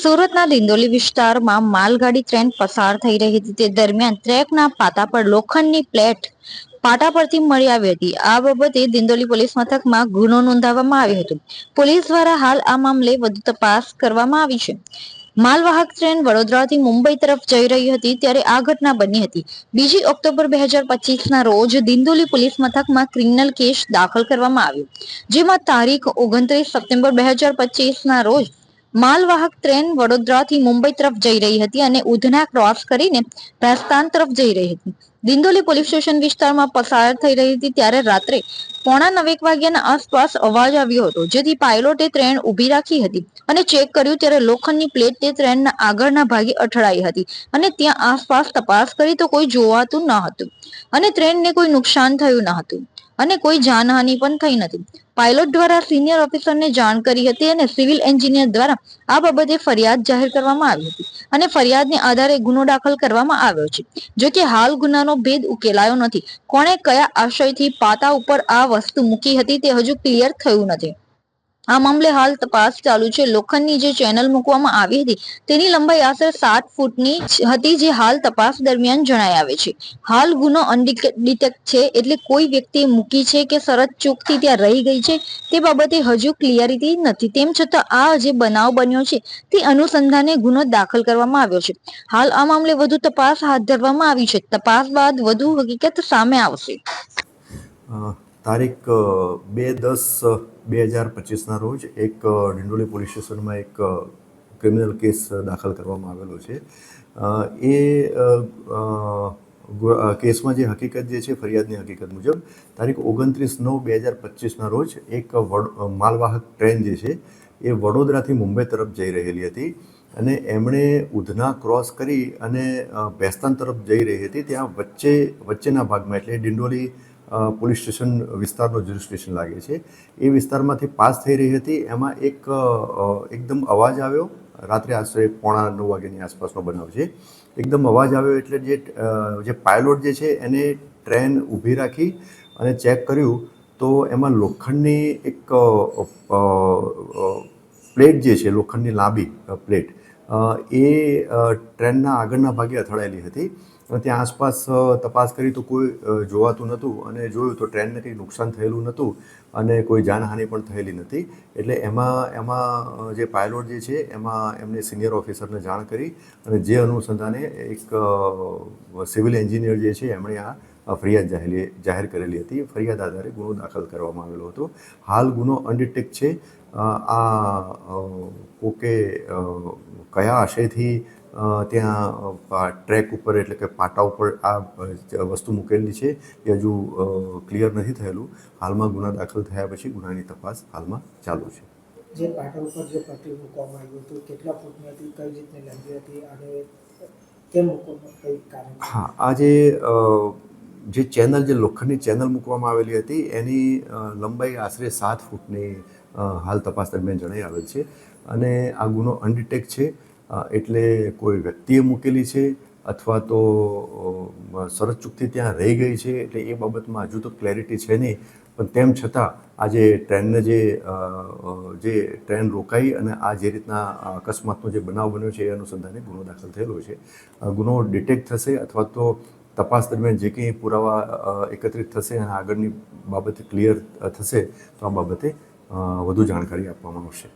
સુરતના દિંડોલી વિસ્તારમાં માલગાડી ટ્રેન પસાર થઈ રહી હતી. તે દરમિયાન ટ્રેકના પાટા પર લોખંડની પ્લેટ પાટા પરથી મળી આવી હતી. આ બાબતે દિંડોલી પોલીસ મથકમાં ગુનો નોંધાવવામાં આવ્યો હતો. પોલીસ દ્વારા હાલ આ મામલે વધુ તપાસ કરવામાં આવી છે. માલવાહક ટ્રેન વડોદરાથી મુંબઈ તરફ જઈ રહી હતી ત્યારે આ ઘટના બની હતી. બીજી ઓક્ટોબર બે હજાર પચીસના રોજ દિંડોલી પોલીસ મથકમાં ક્રિમિનલ કેસ દાખલ કરવામાં આવ્યો. જેમાં તારીખ ઓગણત્રીસ સપ્ટેમ્બર બે હજાર પચીસના રોજ માલવાહક ટ્રેન વડોદરાથી મુંબઈ તરફ જઈ રહી હતી અને ઉધના ક્રોસ કરીને રાજસ્થાન તરફ જઈ રહી હતી. દિંદોલી પોલીસ સ્ટેશન વિસ્તારમાં પસાર થઈ રહી હતી ત્યારે રાત્રે પોણા નવેક વાગ્યાના આસપાસ અવાજ આવ્યો હતો, જેથી પાયલોટે ટ્રેન ઊભી રાખી હતી અને ચેક કર્યું ત્યારે લોખંડની પ્લેટ તે ટ્રેનના આગળના ભાગે અથડાઈ હતી અને ત્યાં આસપાસ તપાસ કરી તો કોઈ જોવાતું ન હતું અને ટ્રેનને કોઈ નુકસાન થયું ન હતું. અને કોઈ જાનહાનિ પણ થઈ નથી. પાયલોટ દ્વારા સિનિયર ઓફિસરને જાણ કરી હતી અને સિવિલ એન્જિનિયર દ્વારા આ બાબતે ફરિયાદ જાહેર કરવામાં આવી હતી અને ફરિયાદને આધારે ગુનો દાખલ કરવામાં આવ્યો છે. જો કે હાલ ગુનાનો ભેદ ઉકેલાયો નથી. કોણે કયા આશયથી પાતા ઉપર આ વસ્તુ મૂકી હતી તે હજુ ક્લિયર થયું નથી. આ મામલે હાલ તપાસ ચાલુ છે. લોખંડની જે ચેનલ મૂકવામાં આવી હતી, તેની લંબાઈ આશરે સાત ફૂટની હતી જે હાલ તપાસ દરમિયાન જણાઈ આવે છે. હાલ ગુનો અનડિટેક્ટ છે એટલે કોઈ વ્યક્તિએ મૂકી છે કે શરત ચૂકથી ત્યાં રહી ગઈ છે, તે બાબતે હજુ ક્લિયરિટી નથી. તેમ છતાં આ જે બનાવ બન્યો છે, તે અનુસંધાને ગુનો દાખલ કરવામાં આવ્યો છે. હાલ આ મામલે વધુ તપાસ હાથ ધરવામાં આવી છે. તપાસ બાદ વધુ હકીકત સામે આવશે. તારીખ બે દસ બે હજાર પચીસના રોજ એક ડિંડોલી પોલીસ સ્ટેશનમાં એક ક્રિમિનલ કેસ દાખલ કરવામાં આવેલો છે. એ કેસમાં જે હકીકત જે છે ફરિયાદની હકીકત મુજબ, તારીખ ઓગણત્રીસ નવ બે હજાર પચીસના રોજ એક માલવાહક ટ્રેન જે છે, એ વડોદરાથી મુંબઈ તરફ જઈ રહેલી હતી અને એમણે ઉધના ક્રોસ કરી અને ભેસ્તાન તરફ જઈ રહી હતી. ત્યાં વચ્ચે, વચ્ચેના ભાગમાં, એટલે ડિંડોલી પોલીસ સ્ટેશન વિસ્તારનો જ્યુરી સ્ટેશન લાગે છે. એ વિસ્તારમાંથી પાસ થઈ રહી હતી. એમાં એક એકદમ અવાજ આવ્યો. રાત્રે આશરે પોણા નવ વાગ્યાની આસપાસનો બનાવ છે. એકદમ અવાજ આવ્યો એટલે જે જે પાયલોટ જે છે એને ટ્રેન ઊભી રાખી અને ચેક કર્યું તો એમાં લોખંડની એક પ્લેટ જે છે, લોખંડની લાંબી પ્લેટ એ ટ્રેનના આગળના ભાગે અથડાયેલી હતી. ત્યાં આસપાસ તપાસ કરી તો કોઈ જોવાતું નહોતું અને જોયું તો ટ્રેનને કંઈ નુકસાન થયેલું નહોતું અને કોઈ જાનહાનિ પણ થયેલી નથી. એટલે એમાં એમાં, જે પાયલોટ જે છે, એમાં એમને સિનિયર ઓફિસરને જાણ કરી અને જે અનુસંધાને એક સિવિલ એન્જિનિયર જે છે, એમણે આ ફરિયાદ જાહેર જાહેર કરેલી હતી. ફરિયાદ આધારે ગુનો દાખલ કરવામાં આવેલો હતો. હાલ ગુનો અનડિટેક છે. આ કોકે કયા આશયથી ત્યાં ટ્રેક ઉપર એટલે કે પાટા ઉપર આ વસ્તુ મૂકેલી છે એ હજુ ક્લિયર નથી થયેલું. હાલમાં ગુના દાખલ થયા પછી ગુનાની તપાસ હાલમાં ચાલુ છે. જે પાટા ઉપર જે પટ્ટી મૂકવામાં આવ્યું હતું કેટલા ફૂટની હતી કઈ રીતની લંબી હતી અને કેમ મૂકવામાં કઈ કારણ? હા આ જે ચેનલ, જે લોખંડની ચેનલ મૂકવામાં આવેલી હતી, એની લંબાઈ આશરે સાત ફૂટની હાલ તપાસ દરમિયાન જણાઈ આવેલ છે. અને આ ગુનો અનડિટેક છે. એટલે કોઈ વ્યક્તિએ મૂકેલી છે અથવા તો સરસ ચૂકથી ત્યાં રહી ગઈ છે, એટલે એ બાબતમાં હજુ તો ક્લેરિટી છે નહીં. પણ તેમ છતાં, આ જે ટ્રેનને જે જે ટ્રેન રોકાઈ અને આ જે રીતના અકસ્માતનો જે બનાવ બન્યો છે, એ અનુસંધાને ગુનો દાખલ થયેલો છે. ગુનો ડિટેક્ટ થશે અથવા તો તપાસ દરમિયાન જે કંઈ પુરાવા એકત્રિત થશે અને આગળની બાબતે ક્લિયર થશે, તો આ બાબતે વધુ જાણકારી આપવામાં આવશે.